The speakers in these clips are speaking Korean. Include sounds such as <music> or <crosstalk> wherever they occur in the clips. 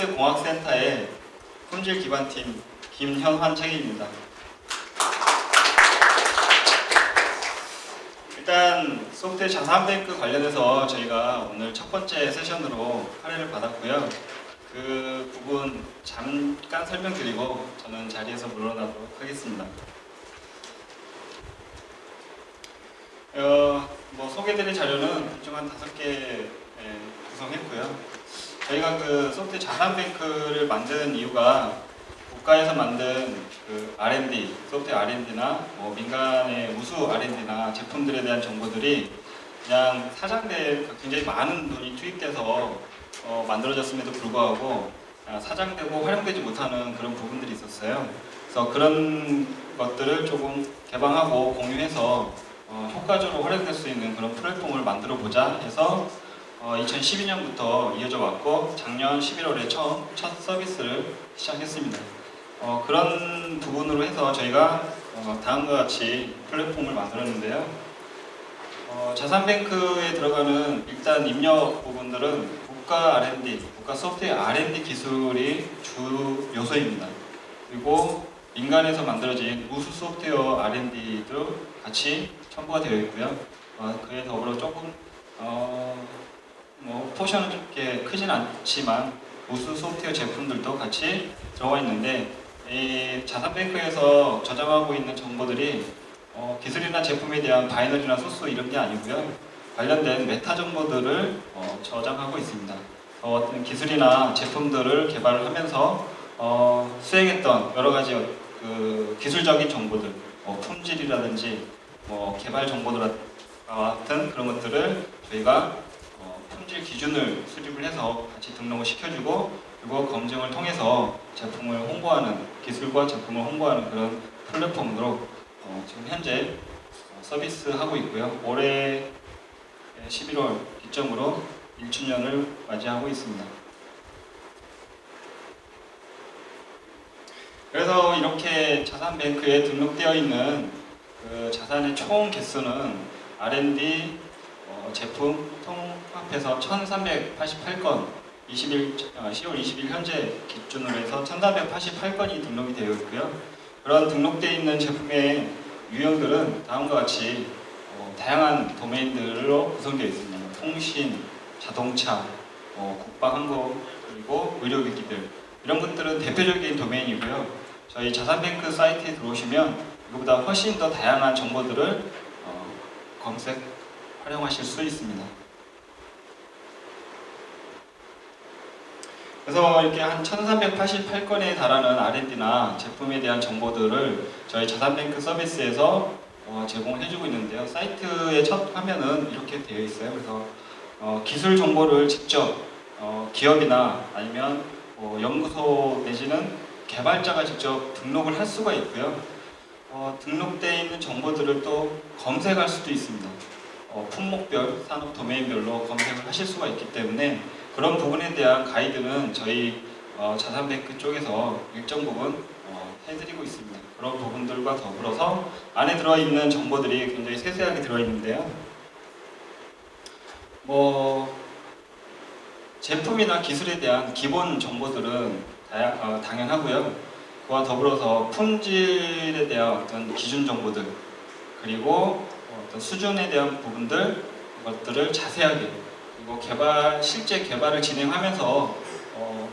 소프트공학센터의 품질 기반팀 김현환 책임입니다. 일단 소프트 자산뱅크 관련해서 저희가 오늘 첫 번째 세션으로 할애를 받았고요. 그 부분 잠깐 설명드리고 저는 자리에서 물러나도록 하겠습니다. 어, 뭐 소개드릴 자료는 총한 다섯 개 예, 구성했고요. 저희가 그 소프트 자산뱅크를 만든 이유가 국가에서 만든 그 R&D, 소프트 R&D나 뭐 민간의 우수 R&D나 제품들에 대한 정보들이 그냥 사장대 굉장히 많은 돈이 투입돼서 어, 만들어졌음에도 불구하고 아, 사장되고 활용되지 못하는 그런 부분들이 있었어요. 그래서 그런 것들을 조금 개방하고 공유해서 어, 효과적으로 활용될 수 있는 그런 플랫폼을 만들어 보자 해서 어, 2012년부터 이어져 왔고 작년 11월에 처음 첫 서비스를 시작했습니다. 어, 그런 부분으로 해서 저희가 어, 다음과 같이 플랫폼을 만들었는데요. 어, 자산뱅크에 들어가는 일단 입력 부분들은 국가 R&D, 국가 소프트웨어 R&D 기술이 주 요소입니다. 그리고 민간에서 만들어진 우수 소프트웨어 R&D도 같이 첨부가 되어 있고요. 어, 그에 더불어 조금 어, 뭐 포션은 그렇게 크진 않지만 우수 소프트웨어 제품들도 같이 들어가 있는데 이 자산뱅크에서 저장하고 있는 정보들이 어, 기술이나 제품에 대한 바이너리나 소스 이런 게 아니고요. 관련된 메타 정보들을 어, 저장하고 있습니다. 어, 어떤 기술이나 제품들을 개발을 하면서 어, 수행했던 여러 가지 그 기술적인 정보들, 뭐 품질이라든지 뭐 개발 정보들 같은 그런 것들을 저희가 어, 품질 기준을 수립을 해서 같이 등록을 시켜주고 그리고 검증을 통해서 제품을 홍보하는 기술과 제품을 홍보하는 그런 플랫폼으로 어, 지금 현재 어, 서비스하고 있고요. 올해 11월 기점으로 1주년을 맞이하고 있습니다. 그래서 이렇게 자산뱅크에 등록되어 있는 그 자산의 총 개수는 R&D 어, 제품 통 합해서 1,388건 20일, 어, 10월 20일 현재 기준으로 해서 1,388건이 등록이 되어 있고요. 그런 등록되어 있는 제품의 유형들은 다음과 같이 어, 다양한 도메인들로 구성되어 있습니다. 뭐 통신, 자동차, 어, 국방항공, 그리고 의료기기들 이런 것들은 대표적인 도메인이고요. 저희 자산뱅크 사이트에 들어오시면 이거보다 훨씬 더 다양한 정보들을 어, 검색, 활용하실 수 있습니다. 그래서 이렇게 한 1388건에 달하는 R&D나 제품에 대한 정보들을 저희 자산뱅크 서비스에서 어, 제공을 해주고 있는데요. 사이트의 첫 화면은 이렇게 되어 있어요. 그래서 어, 기술 정보를 직접 어, 기업이나 아니면 어, 연구소 내지는 개발자가 직접 등록을 할 수가 있고요. 어, 등록되어 있는 정보들을 또 검색할 수도 있습니다. 어, 품목별, 산업 도메인별로 검색을 하실 수가 있기 때문에 그런 부분에 대한 가이드는 저희 어, 자산뱅크 쪽에서 일정 부분 어, 해드리고 있습니다. 그런 부분들과 더불어서 안에 들어있는 정보들이 굉장히 세세하게 들어있는데요. 뭐 제품이나 기술에 대한 기본 정보들은 다양, 어, 당연하고요. 그와 더불어서 품질에 대한 어떤 기준 정보들 그리고 어떤 수준에 대한 부분들 것들을 자세하게 그리고 개발 실제 개발을 진행하면서 어,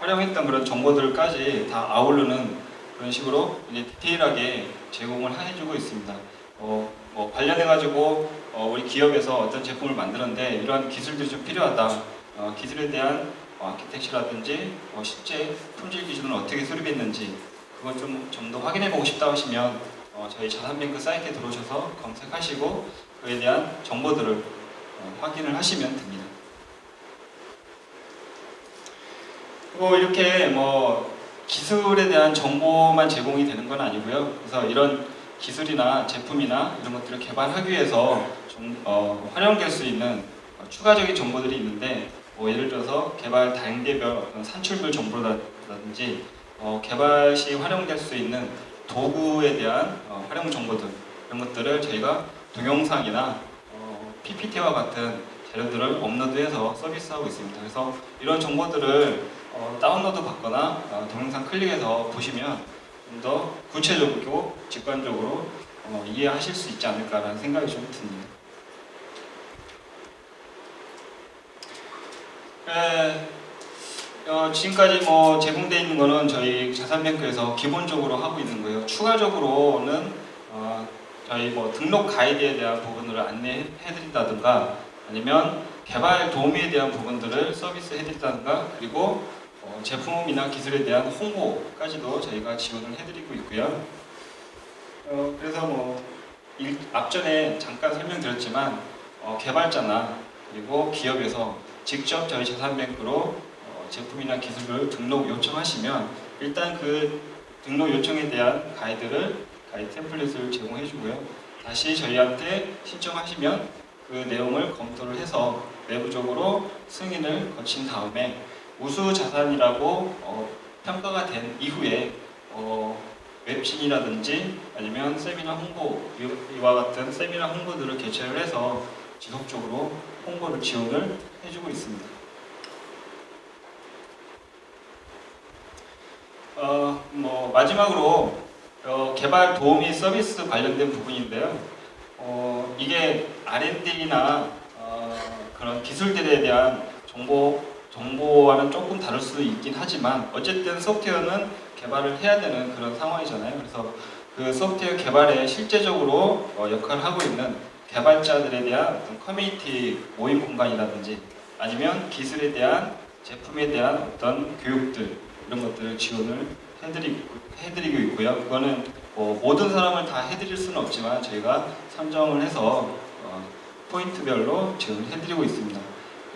활용했던 그런 정보들까지 다 아우르는 그런 식으로 이제 디테일하게 제공을 해주고 있습니다. 어, 뭐 관련해 가지고 어, 우리 기업에서 어떤 제품을 만드는데 이러한 기술들이 좀 필요하다. 어, 기술에 대한 어, 아키텍처라든지 어, 실제 품질 기준을 어떻게 수립했는지 그걸 좀 좀 더 확인해 보고 싶다 하시면 어, 저희 자산뱅크 사이트에 들어오셔서 검색하시고 그에 대한 정보들을 어, 확인을 하시면 됩니다. 그리고 이렇게 뭐 기술에 대한 정보만 제공이 되는 건 아니고요. 그래서 이런 기술이나 제품이나 이런 것들을 개발하기 위해서 좀 어, 활용될 수 있는 어, 추가적인 정보들이 있는데 뭐 예를 들어서 개발 단계별 산출물 정보라든지 어, 개발 시 활용될 수 있는 도구에 대한 어, 활용 정보들 이런 것들을 저희가 동영상이나 어, PPT와 같은 자료들을 업로드해서 서비스하고 있습니다. 그래서 이런 정보들을 어, 다운로드 받거나 어, 동영상 클릭해서 보시면 좀 더 구체적이고 직관적으로 어, 이해하실 수 있지 않을까라는 생각이 좀 듭니다. 에, 어, 지금까지 뭐 제공되어 있는 거는 저희 자산뱅크에서 기본적으로 하고 있는 거예요. 추가적으로는 어, 저희 뭐 등록 가이드에 대한 부분을 안내해드린다든가 아니면 개발 도우미에 대한 부분들을 서비스해드린다든가 그리고 어, 제품이나 기술에 대한 홍보까지도 저희가 지원을 해드리고 있고요. 어, 그래서 뭐 일- 앞전에 잠깐 설명드렸지만 어, 개발자나 그리고 기업에서 직접 저희 자산뱅크로 어, 제품이나 기술을 등록 요청하시면 일단 그 등록 요청에 대한 가이드를 가이드 템플릿을 제공해 주고요. 다시 저희한테 신청하시면 그 내용을 검토를 해서 내부적으로 승인을 거친 다음에 우수 자산이라고 어, 평가가 된 이후에 어, 웹진이라든지 아니면 세미나 홍보 이- 이와 같은 세미나 홍보들을 개최를 해서 지속적으로 홍보를 지원을 해주고 있습니다. 어, 뭐 마지막으로 어, 개발 도우미 서비스 관련된 부분인데요. 어, 이게 R&D나 어, 그런 기술들에 대한 정보 정보와는 조금 다를 수 있긴 하지만 어쨌든 소프트웨어는 개발을 해야 되는 그런 상황이잖아요. 그래서 그 소프트웨어 개발에 실제적으로 어, 역할을 하고 있는 개발자들에 대한 커뮤니티 모임 공간이라든지 아니면 기술에 대한 제품에 대한 어떤 교육들 이런 것들을 지원을 해드리고, 해드리고 있고요. 그거는 뭐 모든 사람을 다 해드릴 수는 없지만 저희가 선정을 해서 어, 포인트별로 지원을 해드리고 있습니다.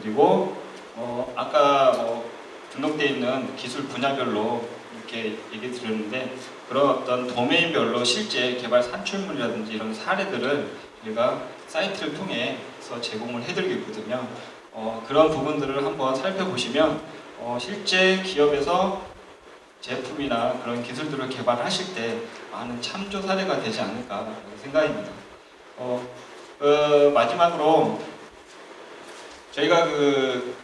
그리고 어, 아까 뭐 등록되어 있는 기술 분야별로 이렇게 얘기 드렸는데 그런 어떤 도메인별로 실제 개발 산출물이라든지 이런 사례들을 저희가 사이트를 통해서 제공을 해드리고 있거든요. 어, 그런 부분들을 한번 살펴보시면 어, 실제 기업에서 제품이나 그런 기술들을 개발하실 때 많은 참조 사례가 되지 않을까 생각입니다. 어, 그 마지막으로 저희가 그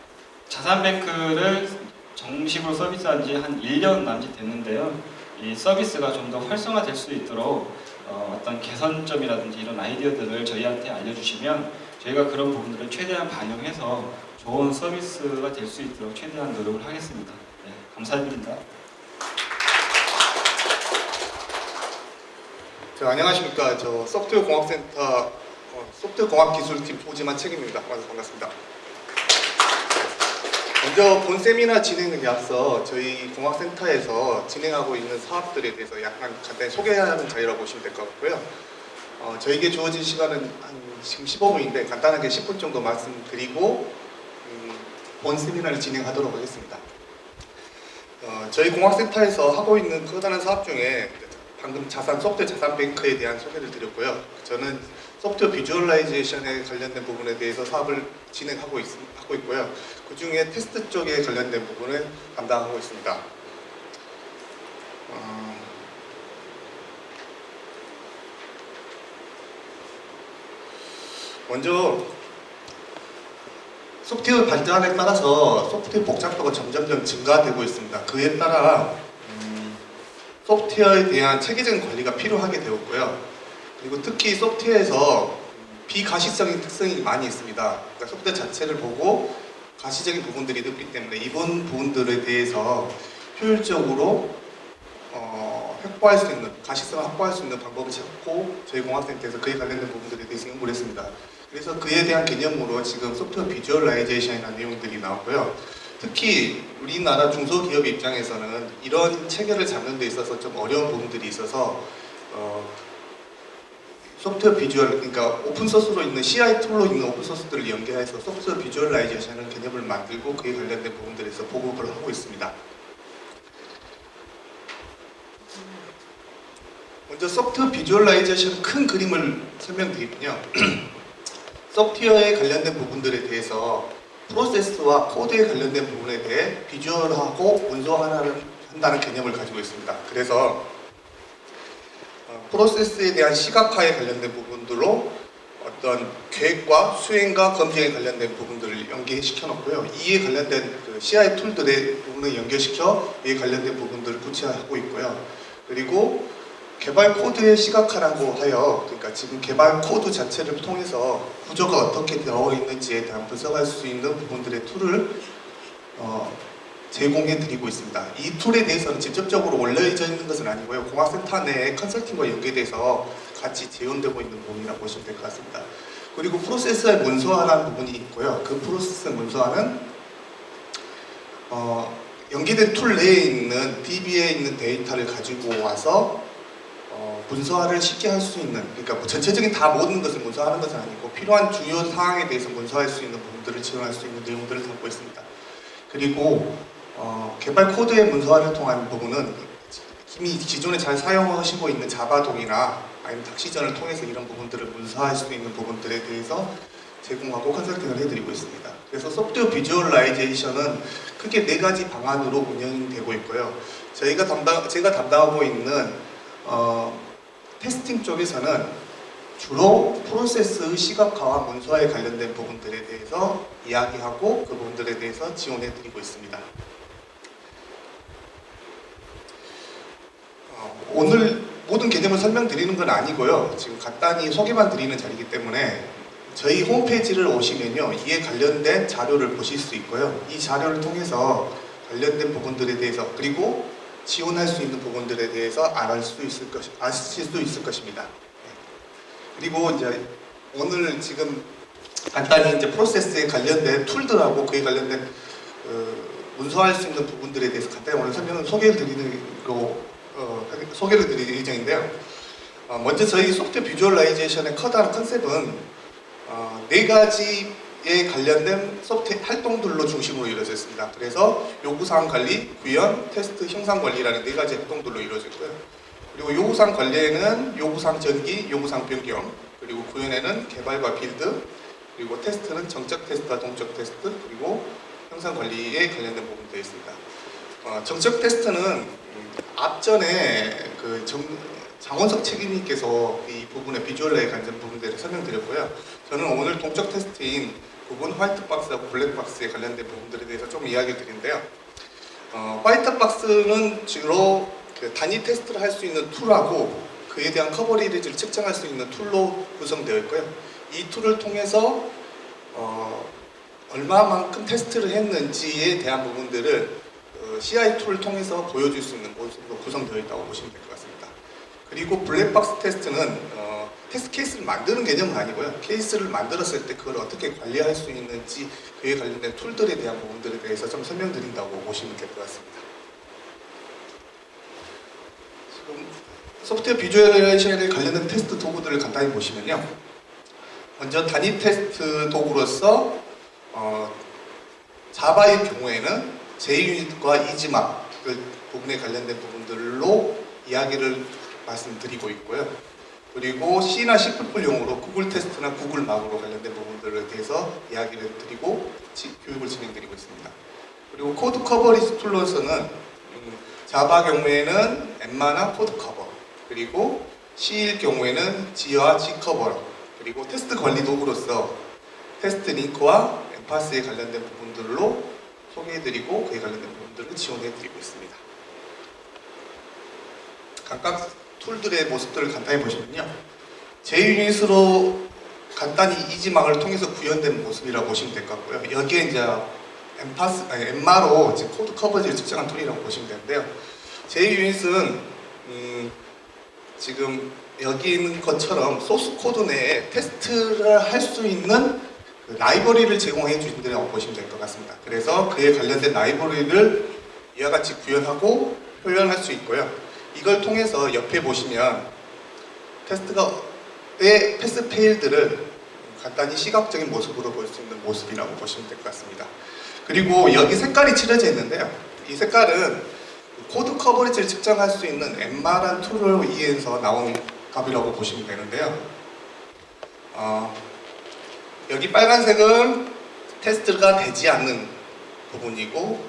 자산뱅크를 정식으로 서비스한 지 한 1년 남짓 됐는데요. 이 서비스가 좀 더 활성화될 수 있도록 어, 어떤 개선점이라든지 이런 아이디어들을 저희한테 알려주시면 저희가 그런 부분들을 최대한 반영해서 좋은 서비스가 될 수 있도록 최대한 노력을 하겠습니다. 네, 감사드립니다. 자, 안녕하십니까. 저 소프트웨어 공학센터 어, 소프트웨어 공학 기술팀 오지만 책입니다. 만나서 반갑습니다. 먼저 본 세미나 진행에 앞서 저희 공학센터에서 진행하고 있는 사업들에 대해서 약간 간단히 소개하는 자리라고 보시면 될 것 같고요. 어, 저에게 주어진 시간은 한 지금 15분인데 간단하게 10분 정도 말씀드리고 음, 본 세미나를 진행하도록 하겠습니다. 어, 저희 공학센터에서 하고 있는 커다란 사업 중에 방금 자산 소프트웨어 자산 뱅크에 대한 소개를 드렸고요. 저는 소프트웨어 비주얼라이제이션에 관련된 부분에 대해서 사업을 진행하고 있, 하고 있고요. 그 중에 테스트 쪽에 관련된 부분을 담당하고 있습니다. 어, 먼저 소프트웨어 발전에 따라서 소프트웨어 복잡도가 점점점 증가되고 있습니다. 그에 따라 음, 소프트웨어에 대한 체계적인 관리가 필요하게 되었고요. 그리고 특히 소프트웨어에서 비가시적인 특성이 많이 있습니다. 그러니까 소프트웨어 자체를 보고 가시적인 부분들이 있기 때문에 이번 부분들에 대해서 효율적으로 어, 확보할 수 있는 가시성을 확보할 수 있는 방법을 찾고 저희 공학센터에서 그에 관련된 부분들에 대해서 연구를 했습니다. 그래서 그에 대한 개념으로 지금 소프트웨어 비주얼라이제이션이라는 내용들이 나왔고요. 특히 우리나라 중소기업 입장에서는 이런 체계를 잡는 데 있어서 좀 어려운 부분들이 있어서 어, 소프트웨어 비주얼 그러니까 오픈소스로 있는 CI 툴로 있는 오픈소스들을 연계해서 소프트웨어 비주얼라이제이션을 개념을 만들고 그에 관련된 부분들에서 보급을 하고 있습니다. 먼저 소프트웨어 비주얼라이제이션 큰 그림을 설명드리면요. <clears throat> 소프트웨어에 관련된 부분들에 대해서 프로세스와 코드에 관련된 부분에 대해 비주얼하고 문서화를 한다는 개념을 가지고 있습니다. 그래서 어, 프로세스에 대한 시각화에 관련된 부분들로 어, 어떤 계획과 수행과 검증에 관련된 부분들을 연계시켜 놓고요. 이에 관련된 그 CI 툴들의 부분을 연결시켜 이에 관련된 부분들을 구체화하고 있고요. 그리고 개발 코드의 시각화라고 하여 그러니까 지금 개발 코드 자체를 통해서 구조가 어떻게 되어 있는지에 대한 분석할 수 있는 부분들의 툴을 어, 제공해 드리고 있습니다. 이 툴에 대해서는 직접적으로 올려져 있는 것은 아니고요. 공학센터 내에 컨설팅과 연계돼서 같이 재현되고 있는 부분이라고 보시면 될 것 같습니다. 그리고 프로세스의 문서화라는 부분이 있고요. 그 프로세스 문서화는 어, 연계된 툴 내에 있는 DB에 있는 데이터를 가지고 와서 어, 문서화를 쉽게 할 수 있는 그러니까 뭐 전체적인 다 모든 것을 문서화하는 것은 아니고 필요한 주요 사항에 대해서 문서화할 수 있는 부분들을 지원할 수 있는 내용들을 담고 있습니다. 그리고 어, 개발 코드의 문서화를 통한 부분은 이미 기존에 잘 사용하시고 있는 자바동이나 아니면 닥시전을 통해서 이런 부분들을 문서화할 수 있는 부분들에 대해서 제공하고 컨설팅을 해드리고 있습니다. 그래서 소프트웨어 비주얼라이제이션은 크게 네 가지 방안으로 운영되고 있고요. 저희가 담당, 제가 담당하고 있는 어, 테스팅 쪽에서는 주로 프로세스의 시각화와 문서화에 관련된 부분들에 대해서 이야기하고 그 부분들에 대해서 지원해 드리고 있습니다. 어, 오늘 모든 개념을 설명드리는 건 아니고요. 지금 간단히 소개만 드리는 자리이기 때문에 저희 홈페이지를 오시면요. 이에 관련된 자료를 보실 수 있고요. 이 자료를 통해서 관련된 부분들에 대해서 그리고 지원할 수 있는 부분들에 대해서 알을 수 있을 것, 아실 수 있을 것입니다. 네. 그리고 이제 오늘 지금 간단히 이제 프로세스에 관련된 툴들하고 그에 관련된 어, 문서화할 수 있는 부분들에 대해서 간단히 오늘 설명을 소개를 드리는 거 어, 소개를 드릴 예정인데요. 어, 먼저 저희 소프트웨어 비주얼라이제이션의 커다란 컨셉은 어, 네 가지 에 관련된 소프트웨어 활동들로 중심으로 이루어져 있습니다. 그래서 요구사항 관리, 구현, 테스트, 형상 관리라는 네 가지 활동들로 이루어져 있고요. 그리고 요구사항 관리에는 요구사항 전기, 요구사항 변경, 그리고 구현에는 개발과 빌드, 그리고 테스트는 정적 테스트와 동적 테스트, 그리고 형상 관리에 관련된 부분도 있습니다. 어, 정적 테스트는 음, 앞전에 그 정, 장원석 책임님께서 이 부분의 비주얼에 관련 부분들을 설명드렸고요. 저는 오늘 동적 테스트인 부분 화이트박스하고 블랙박스에 관련된 부분들에 대해서 좀 이야기를 드리는데요. 어, 화이트박스는 주로 그 단위 테스트를 할 수 있는 툴하고 그에 대한 커버리지를 측정할 수 있는 툴로 구성되어 있고요. 이 툴을 통해서 어, 얼마만큼 테스트를 했는지에 대한 부분들을 어, CI 툴을 통해서 보여줄 수 있는 모습으로 구성되어 있다고 보시면 될 것 같습니다. 그리고 블랙박스 테스트는 어, 테스트 케이스를 만드는 개념은 아니고요. 케이스를 만들었을 때 그걸 어떻게 관리할 수 있는지 그에 관련된 툴들에 대한 부분들에 대해서 좀 설명드린다고 보시면 될 것 같습니다. 지금 소프트웨어 비주얼레이션에 관련된 테스트 도구들을 간단히 보시면요. 먼저 단위 테스트 도구로서 어, 자바의 경우에는 제유닛과 이지막 그 부분에 관련된 부분들로 이야기를 말씀드리고 있고요. 그리고 C나 C++ 용으로 구글 테스트나 구글 막으로 관련된 부분들에 대해서 이야기를 드리고 지- 교육을 진행드리고 있습니다. 그리고 코드 커버리지 툴로서는 음, 자바 경우에는 엠마나 코드 커버 그리고 C일 경우에는 G와 G 커버 그리고 테스트 관리 도구로서 테스트 링크와 엠파스에 관련된 부분들로 소개해드리고 그에 관련된 부분들을 지원해드리고 있습니다. 각각 툴들의 모습들을 간단히 보시면요. 제유닛으로 간단히 이지망을 통해서 구현된 모습이라고 보시면 될 것 같고요. 여기에 이제 엠파스, 아니, 엠마로 이제 코드 커버지를 측정한 툴이라고 보시면 되는데요. 제유닛은 음, 지금 여기 있는 것처럼 소스 코드 내에 테스트를 할 수 있는 그 라이브러리를 제공해 주신다고 보시면 될 것 같습니다. 그래서 그에 관련된 라이브러리를 이와 같이 구현하고 표현할 수 있고요. 이걸 통해서 옆에 보시면 테스트가의 패스 페일들을 간단히 시각적인 모습으로 볼 수 있는 모습이라고 보시면 될 것 같습니다. 그리고 여기 색깔이 칠해져 있는데요. 이 색깔은 코드 커버리지를 측정할 수 있는 엠마란 툴을 이해해서 나온 값이라고 보시면 되는데요. 어, 여기 빨간색은 테스트가 되지 않는 부분이고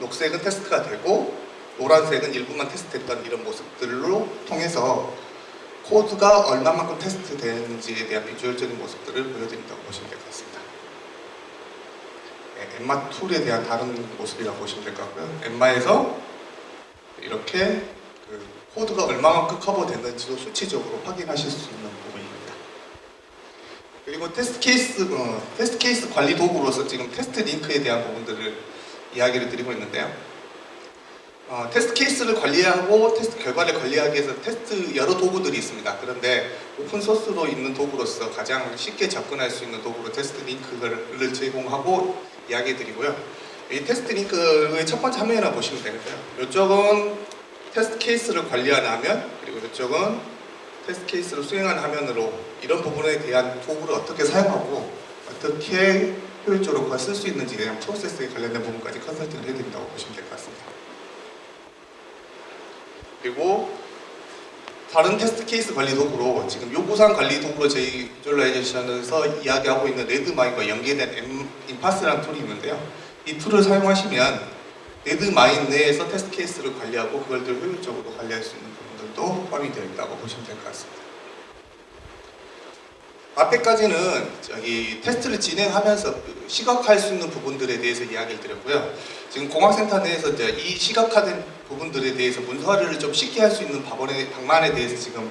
녹색은 테스트가 되고 노란색은 일부만 테스트했던 이런 모습들로 통해서 코드가 얼마만큼 테스트 되는지에 대한 비주얼적인 모습들을 보여드린다고 보시면 될 것 같습니다. 네, 엠마 툴에 대한 다른 모습이라고 보시면 될 것 같고요. 엠마에서 이렇게 그 코드가 얼마만큼 커버됐는지도 수치적으로 확인하실 수 있는 부분입니다. 그리고 테스트 케이스, 어, 테스트 케이스 관리 도구로서 지금 테스트 링크에 대한 부분들을 이야기를 드리고 있는데요. 어, 테스트 케이스를 관리하고 테스트 결과를 관리하기 위해서 테스트 여러 도구들이 있습니다. 그런데 오픈 소스로 있는 도구로서 가장 쉽게 접근할 수 있는 도구로 테스트 링크를 제공하고 이야기 드리고요. 이 테스트 링크의 첫 번째 화면이라 보시면 되는데요. 이쪽은 테스트 케이스를 관리하는 화면, 그리고 이쪽은 테스트 케이스를 수행하는 화면으로 이런 부분에 대한 도구를 어떻게 사용하고 어떻게 효율적으로 쓸 수 있는지에 대한 프로세스에 관련된 부분까지 컨설팅을 해드린다고 보시면 될 것 같습니다. 그리고 다른 테스트 케이스 관리 도구로 지금 요구사항 관리 도구로 저희 비주얼라이제이션에서 이야기하고 있는 레드마인과 연계된 엠- 인파스라는 툴이 있는데요. 이 툴을 사용하시면 레드마인 내에서 테스트 케이스를 관리하고 그걸 더 효율적으로 관리할 수 있는 부분들도 포함이 되어 있다고 보시면 될 것 같습니다. 앞에까지는 저기 테스트를 진행하면서 시각화할 수 있는 부분들에 대해서 이야기를 드렸고요. 지금 공학센터 내에서 이제 이 시각화된 부분들에 대해서 문서화를 좀 쉽게 할 수 있는 방안에, 방안에 대해서 지금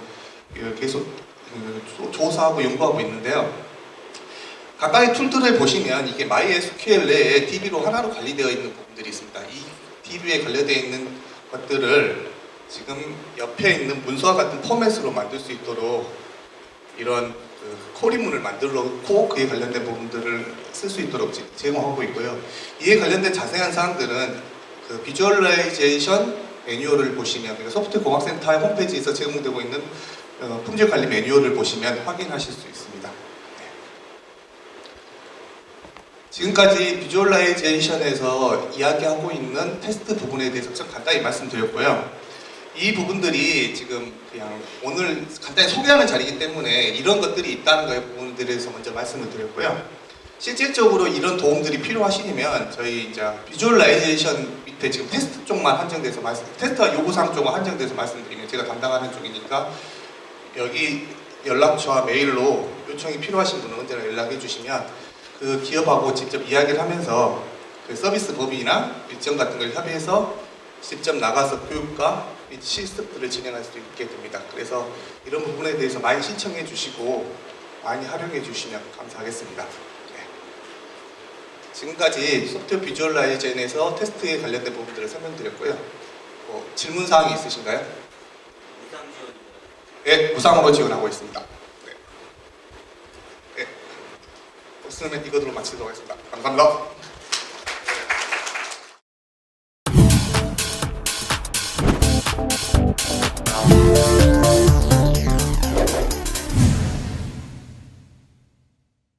계속 그 조- 조사하고 연구하고 있는데요. 각각의 툴들을 보시면 이게 MySQL 내에 DB로 하나로 관리되어 있는 부분들이 있습니다. 이 DB에 관련되어 있는 것들을 지금 옆에 있는 문서와 같은 포맷으로 만들 수 있도록 이런 그 코리문을 만들어 놓고 그에 관련된 부분들을 쓸 수 있도록 제- 제공하고 있고요. 이에 관련된 자세한 사항들은 그 비주얼라이제이션 매뉴얼을 보시면 그러니까 소프트웨어 공학센터의 홈페이지에서 제공되고 있는 어, 품질 관리 매뉴얼을 보시면 확인하실 수 있습니다. 네. 지금까지 비주얼라이제이션에서 이야기하고 있는 테스트 부분에 대해서 좀 간단히 말씀드렸고요. 이 부분들이 지금 그냥 오늘 간단히 소개하는 자리이기 때문에 이런 것들이 있다는 거에 부분들에 대해서 먼저 말씀을 드렸고요. 실질적으로 이런 도움들이 필요하시면 저희 이제 비주얼라이제이션 밑에 지금 테스트 쪽만 한정돼서 말씀, 테스트와 요구사항 쪽만 한정돼서 말씀드리면 제가 담당하는 쪽이니까 여기 연락처와 메일로 요청이 필요하신 분은 언제나 연락해 주시면 그 기업하고 직접 이야기를 하면서 그 서비스 법인이나 일정 같은 걸 협의해서 직접 나가서 교육과 및 실습들을 진행할 수 있게 됩니다. 그래서 이런 부분에 대해서 많이 신청해 주시고 많이 활용해 주시면 감사하겠습니다. 네. 지금까지 소프트웨어 비주얼라이젠에서 테스트에 관련된 부분들을 설명드렸고요. 뭐 질문 사항이 있으신가요? 네, 무상으로 지원하고 있습니다. 네. 네. 없으면 이것으로 마치도록 하겠습니다. 감사합니다.